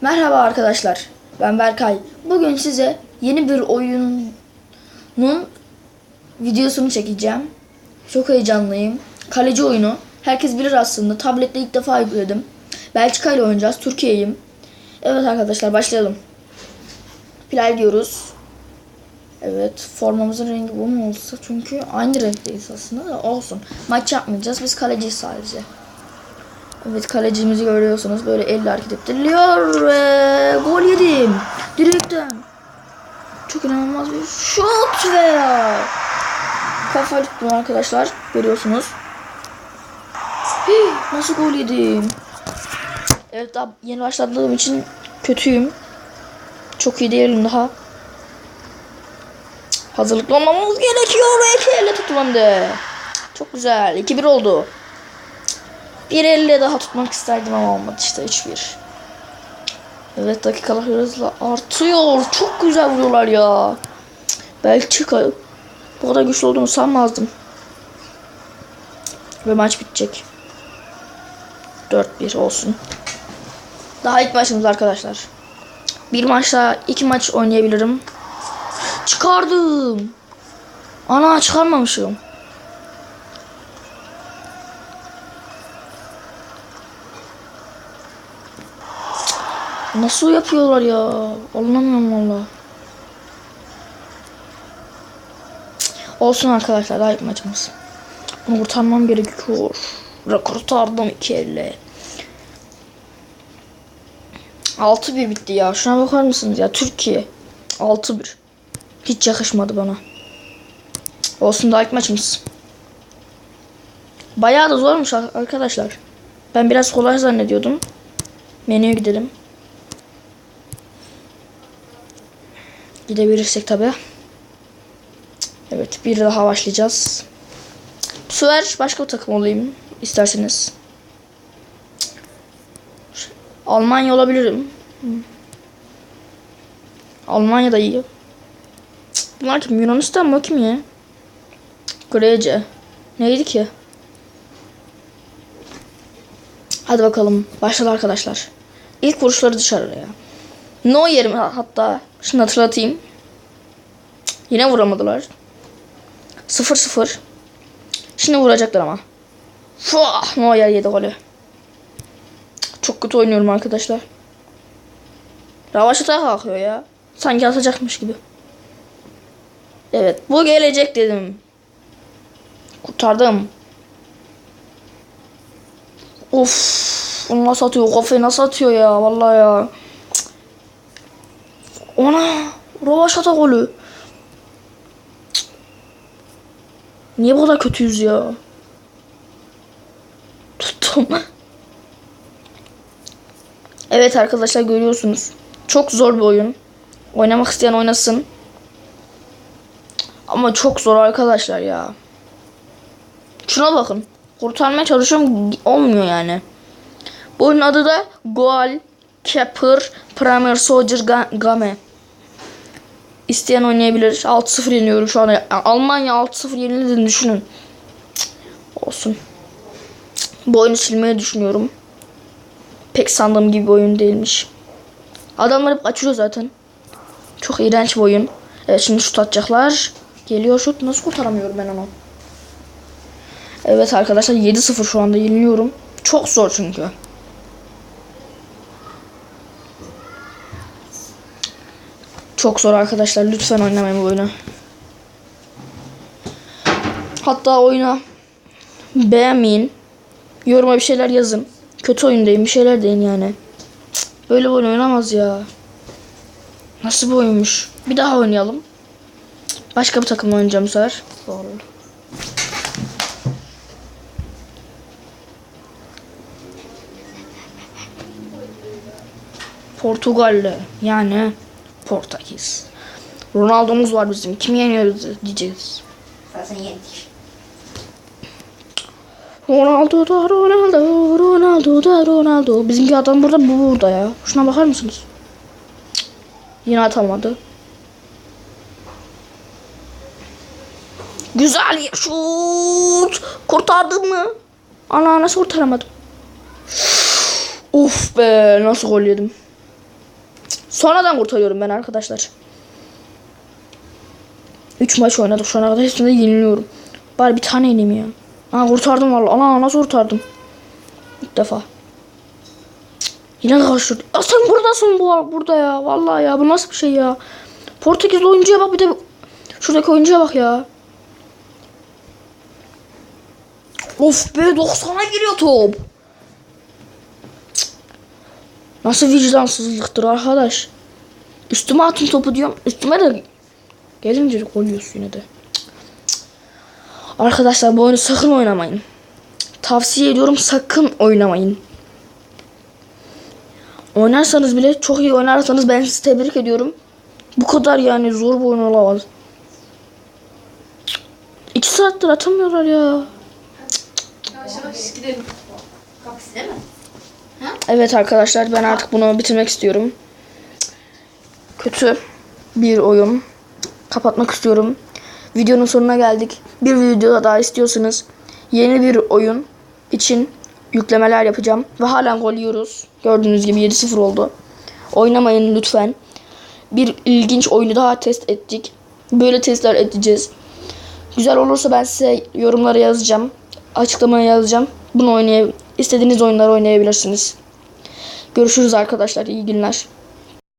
Merhaba arkadaşlar. Ben Berkay. Bugün size yeni bir oyunun videosunu çekeceğim. Çok heyecanlıyım. Kaleci oyunu. Herkes bilir aslında. Tablette ilk defa yükledim. Belçika ile oynayacağız. Türkiye'yim. Evet arkadaşlar başlayalım. Play diyoruz. Evet. Formamızın rengi bu mu olsa? Çünkü aynı renkteyiz aslında da olsun. Maç yapmayacağız. Biz kaleciyiz sadece. Evet kalecimizi görüyorsunuz. Böyle elle hareket ettiriliyor ve gol yedim. Direkten. Çok inanılmaz bir şut ve kafa tuttum arkadaşlar. Görüyorsunuz. Nasıl gol yedim? Evet daha yeni başladığım için kötüyüm. Çok iyi değilim daha. Hazırlıklı olmamız gerekiyor ve iki elle de. Çok güzel. 2-1 oldu. Bir elle daha tutmak isterdim ama olmadı işte 3-1. Evet dakikalar hızla artıyor. Çok güzel vuruyorlar ya. Belçika bu kadar güçlü olduğunu sanmazdım. Ve maç bitecek. 4-1 olsun. Daha ilk maçımız arkadaşlar. Bir maçta iki maç oynayabilirim. Çıkardım. Ana çıkarmamışım. Nasıl yapıyorlar ya? Anlamıyorum valla. Olsun arkadaşlar daha ilk maçımız. Bunu kurtarmam gerekiyor. Kurtardım iki elle. 6-1 bitti ya. Şuna bakar mısınız ya? Türkiye. 6-1. Hiç yakışmadı bana. Olsun daha ilk maçımız. Bayağı da zormuş arkadaşlar. Ben biraz kolay zannediyordum. Menüye gidelim. Gidebilirsek tabi. Evet bir daha başlayacağız. Bu sefer başka bir takım olayım isterseniz. Almanya olabilirim. Almanya da iyi. Bunlar kim? Yunanistan mı? Kim ya? Grece. Neydi ki? Hadi bakalım. Başladı arkadaşlar. İlk vuruşları dışarıya. No yerim hatta. Şimdi hatırlatayım. Yine vuramadılar. 0-0. Şimdi vuracaklar ama. Fuah! No yer yedi golü. Çok kötü oynuyorum arkadaşlar. Ravaşata kalkıyor ya. Sanki atacakmış gibi. Evet bu gelecek dedim. Kurtardım. Of. Onu nasıl atıyor? Kafayı nasıl atıyor ya? Vallahi ya. Ona. Ravaşata golü. Niye bu kadar kötüyüz ya? Tuttum. Evet arkadaşlar görüyorsunuz. Çok zor bir oyun. Oynamak isteyen oynasın. Ama çok zor arkadaşlar ya. Şuna bakın. Kurtarmaya çalışıyorum olmuyor yani. Bu oyunun adı da Goal Keeper Premier Soldier Game. İsteyen oynayabilir. 6-0 yeniyorum şu an. Almanya 6-0 yenildiğini düşünün. Olsun. Bu oyunu silmeyi düşünüyorum. Pek sandığım gibi bir oyun değilmiş. Adamlar hep kaçıyor zaten. Çok iğrenç bir oyun. Evet şimdi şut atacaklar. Geliyor şut. Nasıl kurtaramıyorum ben onu? Evet arkadaşlar 7-0 şu anda yeniliyorum. Çok zor çünkü. Çok zor arkadaşlar. Lütfen oynamayın bu oyunu. Hatta oyuna beğenmeyin. Yoruma bir şeyler yazın. Kötü oyundayım bir şeyler deyin yani. Böyle bir oyun oynamaz ya. Nasıl bir oyunmuş? Bir daha oynayalım. Başka bir takımla oynayacağım bu sefer. Doğru. Portugallı yani Portekiz. Ronaldo'muz var bizim. Kim yeniyoruz diyeceğiz. Zaten yendik. Ronaldo da Ronaldo, Ronaldo da Ronaldo. Bizimki adam burada bu burada ya. Şuna bakar mısınız? Yine atamadı. Güzel şut. Kurtardın mı? Ana nasıl kurtaramadım? Uf be nasıl gol yedim. Sonradan kurtarıyorum ben arkadaşlar. 3 maç oynadık şu ana kadar hepsinde yeniliyorum. Bari bir tane yeneyim ya. Aa kurtardım valla. Ana nasıl kurtardım? İlk defa. Yine. Ya sen buradasın bu burada ya. Vallahi ya bu nasıl bir şey ya. Portekizli oyuncuya bak bir de şuradaki oyuncuya bak ya. Of be 90'a giriyor top. Cık. Nasıl vicdansızlıktır arkadaş. Üstüme atın topu diyorum. Üstüme de gelince gol yiyorsun yine de. Arkadaşlar bu oyunu sakın oynamayın. Tavsiye ediyorum sakın oynamayın. Oynarsanız bile çok iyi oynarsanız ben sizi tebrik ediyorum. Bu kadar yani zor bir oyun olamaz. İki saattir atamıyorlar ya. Yavaş yavaş gidelim. Kapısı değil mi? Evet arkadaşlar ben artık bunu bitirmek istiyorum. Kötü bir oyun. Kapatmak istiyorum. Videonun sonuna geldik. Bir video daha istiyorsanız yeni bir oyun için yüklemeler yapacağım. Ve halen gol yiyoruz. Gördüğünüz gibi 7-0 oldu. Oynamayın lütfen. Bir ilginç oyunu daha test ettik. Böyle testler edeceğiz. Güzel olursa ben size yorumlara yazacağım. Açıklamaya yazacağım. Bunu oynay istediğiniz oyunları oynayabilirsiniz. Görüşürüz arkadaşlar. İyi günler.